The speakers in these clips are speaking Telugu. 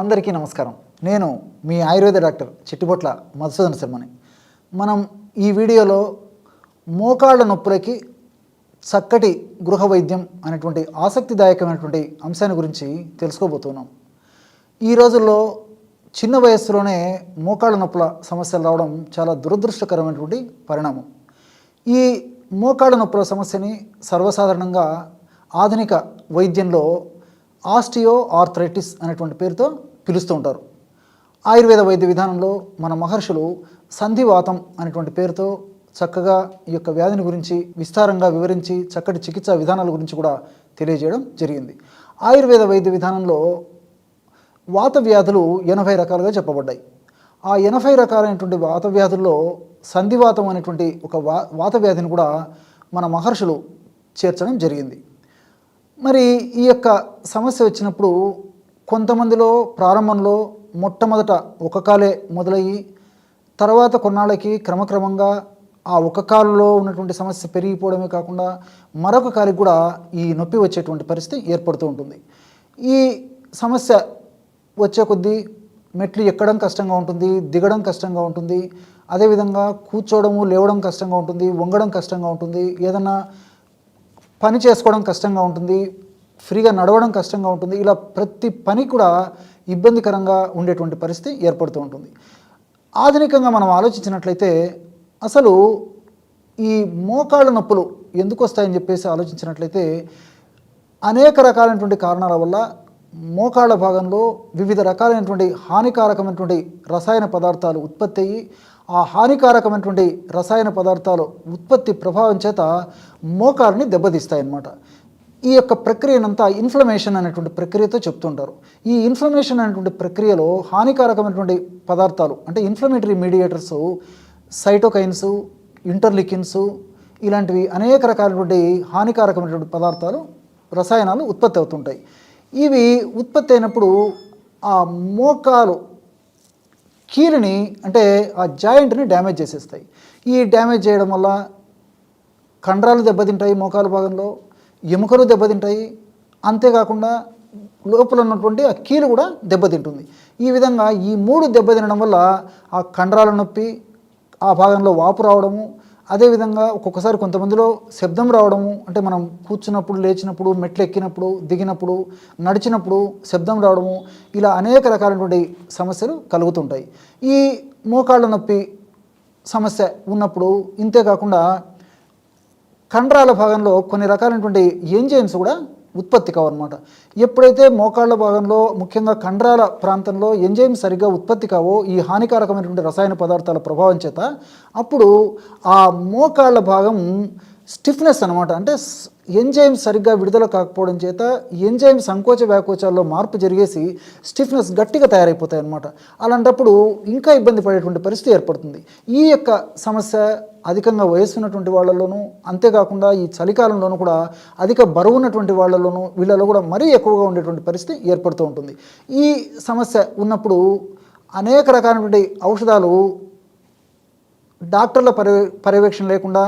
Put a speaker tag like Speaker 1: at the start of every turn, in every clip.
Speaker 1: అందరికీ నమస్కారం. నేను మీ ఆయుర్వేద డాక్టర్ చిట్టిబొట్ల మధుసూదన శర్మని. మనం ఈ వీడియోలో మోకాళ్ళ నొప్పులకి చక్కటి గృహ వైద్యం అనేటువంటి ఆసక్తిదాయకమైనటువంటి అంశాన్ని గురించి తెలుసుకోబోతున్నాం. ఈ రోజుల్లో చిన్న వయస్సులోనే మోకాళ్ళ నొప్పుల సమస్యలు రావడం చాలా దురదృష్టకరమైనటువంటి పరిణామం. ఈ మోకాళ్ళ నొప్పుల సమస్యని సర్వసాధారణంగా ఆధునిక వైద్యంలో ఆస్టియో ఆర్థరైటిస్ అనేటువంటి పేరుతో పిలుస్తూ ఉంటారు. ఆయుర్వేద వైద్య విధానంలో మన మహర్షులు సంధివాతం అనేటువంటి పేరుతో చక్కగా ఈ యొక్క వ్యాధిని గురించి విస్తారంగా వివరించి చక్కటి చికిత్సా విధానాల గురించి కూడా తెలియజేయడం జరిగింది. ఆయుర్వేద వైద్య విధానంలో వాత వ్యాధులు ఎనభై రకాలుగా చెప్పబడ్డాయి. ఆ ఎనభై రకాలైనటువంటి వాత వ్యాధుల్లో సంధివాతం అనేటువంటి ఒక వా వాత వ్యాధిని కూడా మన మహర్షులు చేర్చడం జరిగింది. మరి ఈ యొక్క సమస్య వచ్చినప్పుడు కొంతమందిలో ప్రారంభంలో మొట్టమొదట ఒక కాలే మొదలయ్యి తర్వాత కొన్నాళ్ళకి క్రమక్రమంగా ఆ ఒక కాలులో ఉన్నటువంటి సమస్య పెరిగిపోవడమే కాకుండా మరొక కాలికి కూడా ఈ నొప్పి వచ్చేటువంటి పరిస్థితి ఏర్పడుతూ ఉంటుంది. ఈ సమస్య వచ్చే కొద్దీ మెట్లు ఎక్కడం కష్టంగా ఉంటుంది దిగడం కష్టంగా ఉంటుంది. అదేవిధంగా కూర్చోవడము లేవడం కష్టంగా ఉంటుంది వంగడం కష్టంగా ఉంటుంది. ఏదన్నా పని చేసుకోవడం కష్టంగా ఉంటుంది ఫ్రీగా నడవడం కష్టంగా ఉంటుంది ఇలా ప్రతి పని కూడా ఇబ్బందికరంగా ఉండేటువంటి పరిస్థితి ఏర్పడుతూ ఉంటుంది. ఆధునికంగా మనం ఆలోచించినట్లయితే అసలు ఈ మోకాళ్ళ నొప్పులు ఎందుకు వస్తాయని చెప్పేసి ఆలోచించినట్లయితే అనేక రకాలైనటువంటి కారణాల వల్ల మోకాళ్ళ భాగంలో వివిధ రకాలైనటువంటి హానికారకమైనటువంటి రసాయన పదార్థాలు ఉత్పత్తి అయ్యి ఆ హానికారకమైనటువంటి రసాయన పదార్థాలు ఉత్పత్తి ప్రభావం చేత మోకాళ్ళని దెబ్బతీస్తాయన్నమాట. ఈ యొక్క ప్రక్రియనంతా ఇన్ఫ్లమేషన్ అనేటువంటి ప్రక్రియతో చెప్తుంటారు. ఈ ఇన్ఫ్లమేషన్ అనేటువంటి ప్రక్రియలో హానికారకమైనటువంటి పదార్థాలు అంటే ఇన్ఫ్లమేటరీ మీడియేటర్స్ సైటోకైన్స్ ఇంటర్లికిన్స్ ఇలాంటివి అనేక రకాలైనటువంటి హానికారకమైనటువంటి పదార్థాలు రసాయనాలు ఉత్పత్తి అవుతుంటాయి. ఇవి ఉత్పత్తి అయినప్పుడు ఆ మోకాలు కీలుని అంటే ఆ జాయింట్ని డ్యామేజ్ చేసేస్తాయి. ఈ డ్యామేజ్ చేయడం వల్ల కండరాలు దెబ్బతింటాయి మోకాలు భాగంలో ఎముకలు దెబ్బతింటాయి. అంతేకాకుండా లోపల ఉన్నటువంటి ఆ కీలు కూడా దెబ్బతింటుంది. ఈ విధంగా ఈ మూడు దెబ్బతినడం వల్ల ఆ కండరాల నొప్పి ఆ భాగంలో వాపు రావడము అదేవిధంగా ఒక్కొక్కసారి కొంతమందిలో శబ్దం రావడము అంటే మనం కూర్చున్నప్పుడు లేచినప్పుడు మెట్లు ఎక్కినప్పుడు దిగినప్పుడు నడిచినప్పుడు శబ్దం రావడము ఇలా అనేక రకాలైనటువంటి సమస్యలు కలుగుతుంటాయి. ఈ మోకాళ్ళ నొప్పి సమస్య ఉన్నప్పుడు ఇంతే కాకుండా కండరాల భాగంలో కొన్ని రకాలైనటువంటి ఎంజైమ్స్ కూడా ఉత్పత్తి కావన్నమాట. ఎప్పుడైతే మోకాళ్ళ భాగంలో ముఖ్యంగా కండరాల ప్రాంతంలో ఎంజైమ్ సరిగ్గా ఉత్పత్తి కావో ఈ హానికారకమైనటువంటి రసాయన పదార్థాల ప్రభావం చేత అప్పుడు ఆ మోకాళ్ళ భాగం స్టిఫ్నెస్ అనమాట అంటే ఎంజైమ్ సరిగ్గా విడుదల కాకపోవడం చేత ఎంజైమ్ సంకోచ వ్యాకోచాల్లో మార్పు జరిగేసి స్టిఫ్నెస్ గట్టిగా తయారైపోతాయి అన్నమాట అలాంటప్పుడు ఇంకా ఇబ్బంది పడేటువంటి పరిస్థితి ఏర్పడుతుంది. ఈ యొక్క సమస్య అధికంగా వయసు ఉన్నటువంటి వాళ్ళలోనూ అంతేకాకుండా ఈ చలికాలంలోనూ కూడా అధిక బరువు ఉన్నటువంటి వాళ్ళలోనూ వీళ్ళలో కూడా మరీ ఎక్కువగా ఉండేటువంటి పరిస్థితి ఏర్పడుతూ ఉంటుంది. ఈ సమస్య ఉన్నప్పుడు అనేక రకాలైనటువంటి ఔషధాలు డాక్టర్ల పర్య పర్యవేక్షణ లేకుండా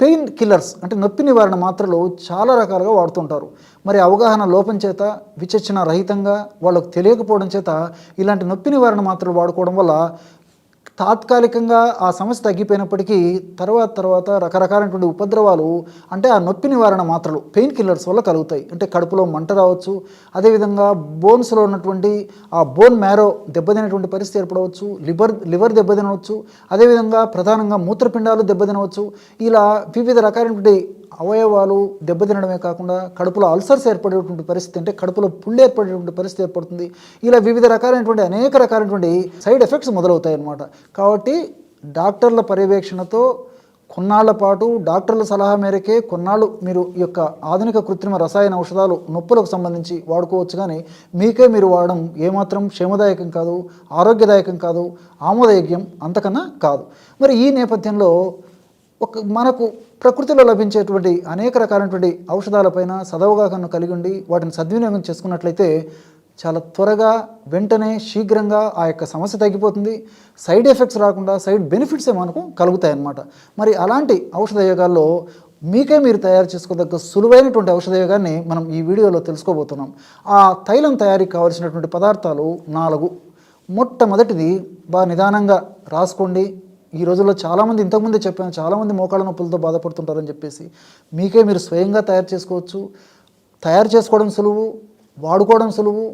Speaker 1: పెయిన్ కిల్లర్స్ అంటే నొప్పి నివారణ మాత్రలు చాలా రకాలుగా వాడుతుంటారు. మరి అవగాహన లోపం చేత విచక్షణ రహితంగా వాళ్ళకు తెలియకపోవడం చేత ఇలాంటి నొప్పి నివారణ మాత్రలు వాడుకోవడం వల్ల తాత్కాలికంగా ఆ సమస్య తగ్గిపోయినప్పటికీ తర్వాత తర్వాత రకరకాలైనటువంటి ఉపద్రవాలు అంటే ఆ నొప్పి నివారణ మాత్రలు పెయిన్ కిల్లర్స్ వల్ల కలుగుతాయి. అంటే కడుపులో మంట రావచ్చు అదేవిధంగా బోన్స్లో ఉన్నటువంటి ఆ బోన్ మ్యారో దెబ్బతినటువంటి పరిస్థితి ఏర్పడవచ్చు లివర్ లివర్ దెబ్బతినవచ్చు అదేవిధంగా ప్రధానంగా మూత్రపిండాలు దెబ్బతినవచ్చు. ఇలా వివిధ రకాలైనటువంటి అవయవాలు దెబ్బతినడమే కాకుండా కడుపులో అల్సర్స్ ఏర్పడేటువంటి పరిస్థితి అంటే కడుపులో పుళ్ళు ఏర్పడేటువంటి పరిస్థితి ఏర్పడుతుంది. ఇలా వివిధ రకాలైనటువంటి అనేక రకాలైనటువంటి సైడ్ ఎఫెక్ట్స్ మొదలవుతాయి అన్నమాట కాబట్టి డాక్టర్ల పర్యవేక్షణతో కొన్నాళ్ళ పాటు డాక్టర్ల సలహా మేరకే కొన్నాళ్ళు మీరు ఈ యొక్క ఆధునిక కృత్రిమ రసాయన ఔషధాలు నొప్పులకు సంబంధించి వాడుకోవచ్చు. కానీ మీకే మీరు వాడడం ఏమాత్రం క్షేమదాయకం కాదు ఆరోగ్యదాయకం కాదు ఆమోదయోగ్యం అంతకన్నా కాదు. మరి ఈ నేపథ్యంలో ఒక మనకు ప్రకృతిలో లభించేటువంటి అనేక రకాలైనటువంటి ఔషధాలపైన సదవగాహన కలిగి ఉండి వాటిని సద్వినియోగం చేసుకున్నట్లయితే చాలా త్వరగా వెంటనే శీఘ్రంగా ఆ యొక్క సమస్య తగ్గిపోతుంది. సైడ్ ఎఫెక్ట్స్ రాకుండా సైడ్ బెనిఫిట్సే మనకు కలుగుతాయి అన్నమాట మరి అలాంటి ఔషధ యోగాల్లో మీకే మీరు తయారు చేసుకోదగ్గ సులువైనటువంటి ఔషధయోగాన్ని మనం ఈ వీడియోలో తెలుసుకోబోతున్నాం. ఆ తైలం తయారీకి కావలసినటువంటి పదార్థాలు నాలుగు. మొట్టమొదటిది బాగా నిదానంగా రాసుకోండి. ఈ రోజుల్లో చాలామంది ఇంతకుముందే చెప్పాను చాలామంది మోకాళ్ళ నొప్పులతో బాధపడుతుంటారని చెప్పేసి. మీకే మీరు స్వయంగా తయారు చేసుకోవచ్చు. తయారు చేసుకోవడం సులువు వాడుకోవడం సులువు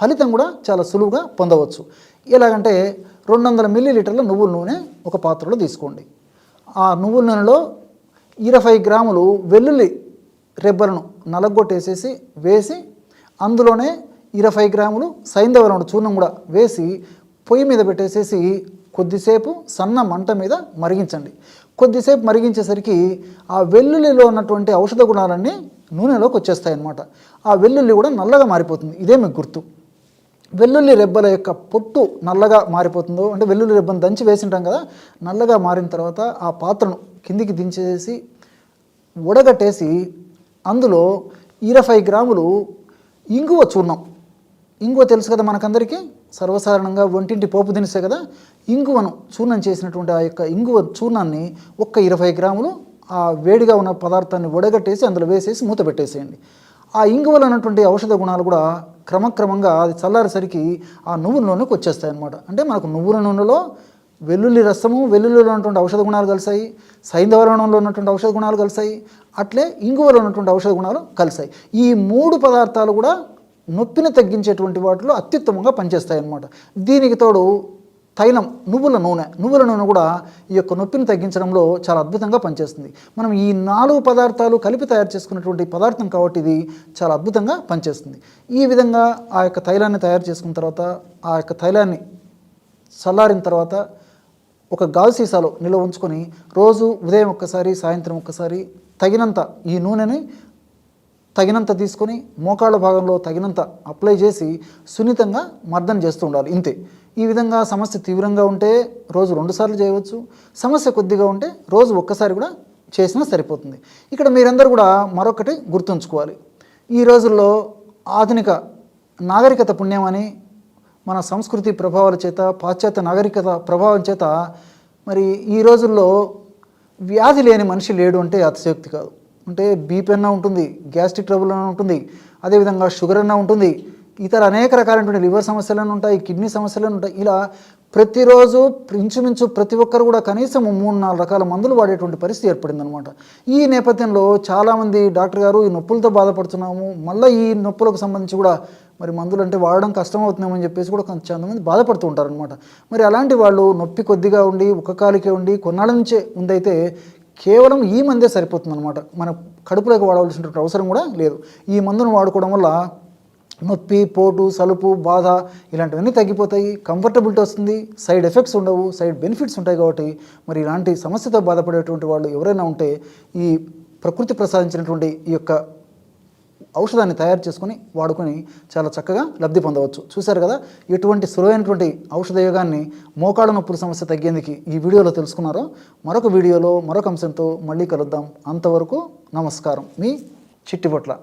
Speaker 1: ఫలితం కూడా చాలా సులువుగా పొందవచ్చు. ఎలాగంటే రెండు వందల మిల్లీలీటర్ల నువ్వుల నూనె ఒక పాత్రలో తీసుకోండి. ఆ నువ్వుల నూనెలో ఇరవై గ్రాములు వెల్లుల్లి రెబ్బలను నలగొట్టేసేసి వేసి అందులోనే ఇరవై గ్రాములు సైంధవరం చూర్ణం కూడా వేసి పొయ్యి మీద పెట్టేసేసి కొద్దిసేపు సన్న మంట మీద మరిగించండి. కొద్దిసేపు మరిగించేసరికి ఆ వెల్లుల్లిలో ఉన్నటువంటి ఔషధ గుణాలన్నీ నూనెలోకి వచ్చేస్తాయి అన్నమాట ఆ వెల్లుల్లి కూడా నల్లగా మారిపోతుంది. ఇదే మీకు గుర్తు. వెల్లుల్లి రెబ్బల యొక్క పొట్టు నల్లగా మారిపోతుందో అంటే వెల్లుల్లి రెబ్బను దంచి వేసింటాం కదా నల్లగా మారిన తర్వాత ఆ పాత్రను కిందికి దించేసి ఉడగట్టేసి అందులో ఇరవై గ్రాములు ఇంగువ చూర్ణం ఇంగువ తెలుసు కదా మనకందరికీ? సర్వసాధారణంగా ఒంటింటి పోపు దినుసే కదా? ఇంగువను చూర్ణం చేసినటువంటి ఆ యొక్క ఇంగువ చూర్ణాన్ని ఒక్క ఇరవై గ్రాములు ఆ వేడిగా ఉన్న పదార్థాన్ని వడగట్టేసి అందులో వేసేసి మూత పెట్టేసేయండి. ఆ ఇంగువలో ఉన్నటువంటి ఔషధ గుణాలు కూడా క్రమక్రమంగా అది చల్లారేసరికి ఆ నువ్వుల నూనెకి వచ్చేస్తాయి అన్నమాట అంటే మనకు నువ్వుల నూనెలో వెల్లుల్లి రసము వెల్లుల్లిలో ఉన్నటువంటి ఔషధ గుణాలు కలిసాయి సైంధవరణంలో ఉన్నటువంటి ఔషధ గుణాలు కలిసాయి అట్లే ఇంగువలో ఉన్నటువంటి ఔషధ గుణాలు కలిసాయి ఈ మూడు పదార్థాలు కూడా నొప్పిని తగ్గించేటువంటి వాటిలో అత్యుత్తమంగా పనిచేస్తాయి అన్నమాట దీనికి తోడు తైలం నువ్వుల నూనె. నువ్వుల నూనె కూడా ఈ యొక్క నొప్పిని తగ్గించడంలో చాలా అద్భుతంగా పనిచేస్తుంది. మనం ఈ నాలుగు పదార్థాలు కలిపి తయారు చేసుకున్నటువంటి పదార్థం కాబట్టి ఇది చాలా అద్భుతంగా పనిచేస్తుంది. ఈ విధంగా ఆ యొక్క తైలాన్ని తయారు చేసుకున్న తర్వాత ఆ యొక్క తైలాన్ని చల్లారిన తర్వాత ఒక గాజు సీసాలో నిల్వ ఉంచుకొని రోజు ఉదయం ఒక్కసారి సాయంత్రం ఒక్కసారి తగినంత ఈ నూనెని తగినంత తీసుకొని మోకాళ్ళ భాగంలో తగినంత అప్లై చేసి సున్నితంగా మర్దన చేస్తూ ఉండాలి. ఇంతే. ఈ విధంగా సమస్య తీవ్రంగా ఉంటే రోజు రెండుసార్లు చేయవచ్చు. సమస్య కొద్దిగా ఉంటే రోజు ఒక్కసారి కూడా చేసినా సరిపోతుంది. ఇక్కడ మీరందరూ కూడా మరొకటి గుర్తుంచుకోవాలి. ఈ రోజుల్లో ఆధునిక నాగరికత పుణ్యమని మన సంస్కృతి ప్రభావాల చేత పాశ్చాత్య నాగరికత ప్రభావం చేత మరి ఈ రోజుల్లో వ్యాధి లేని మనిషి లేడు అంటే అతిశయోక్తి కాదు. అంటే బీపీ అన్న ఉంటుంది గ్యాస్ట్రిక్ ట్రబుల్ అన్న ఉంటుంది అదేవిధంగా షుగర్ అన్న ఉంటుంది ఇతర అనేక రకాలైనటువంటి లివర్ సమస్యలను ఉంటాయి కిడ్నీ సమస్యలను ఉంటాయి. ఇలా ప్రతిరోజు ఇంచుమించు ప్రతి ఒక్కరు కూడా కనీసం మూడు నాలుగు రకాల మందులు వాడేటువంటి పరిస్థితి ఏర్పడింది అనమాట ఈ నేపథ్యంలో చాలామంది డాక్టర్ గారు ఈ నొప్పులతో బాధపడుతున్నాము మళ్ళీ ఈ నొప్పులకు సంబంధించి కూడా మరి మందులు అంటే వాడడం కష్టమవుతుందేమని చెప్పేసి కూడా కొంతమంది బాధపడుతూ ఉంటారనమాట మరి అలాంటి వాళ్ళు నొప్పి కొద్దిగా ఉండి ఒక కాలికే ఉండి కొన్నాళ్ళ నుంచే ఉందైతే కేవలం ఈ మందే సరిపోతుంది అనమాట మన కడుపులోకి వాడవలసినటువంటి అవసరం కూడా లేదు. ఈ మందును వాడుకోవడం వల్ల నొప్పి పోటు సలుపు బాధ ఇలాంటివన్నీ తగ్గిపోతాయి. కంఫర్టబిలిటీ వస్తుంది. సైడ్ ఎఫెక్ట్స్ ఉండవు. సైడ్ బెనిఫిట్స్ ఉంటాయి కాబట్టి మరి ఇలాంటి సమస్యతో బాధపడేటువంటి వాళ్ళు ఎవరైనా ఉంటే ఈ ప్రకృతి ప్రసాదించినటువంటి ఈ యొక్క ఔషధాన్ని తయారు చేసుకొని వాడుకొని చాలా చక్కగా లబ్ధి పొందవచ్చు. చూశారు కదా? ఎటువంటి సులువైనటువంటి ఔషధ యోగాన్ని మోకాళ్ళ నొప్పుల సమస్య తగ్గేందుకు ఈ వీడియోలో తెలుసుకున్నారో? మరొక వీడియోలో మరొక అంశంతో మళ్ళీ కలుద్దాం. అంతవరకు నమస్కారం. మీ చిట్టిపొట్ల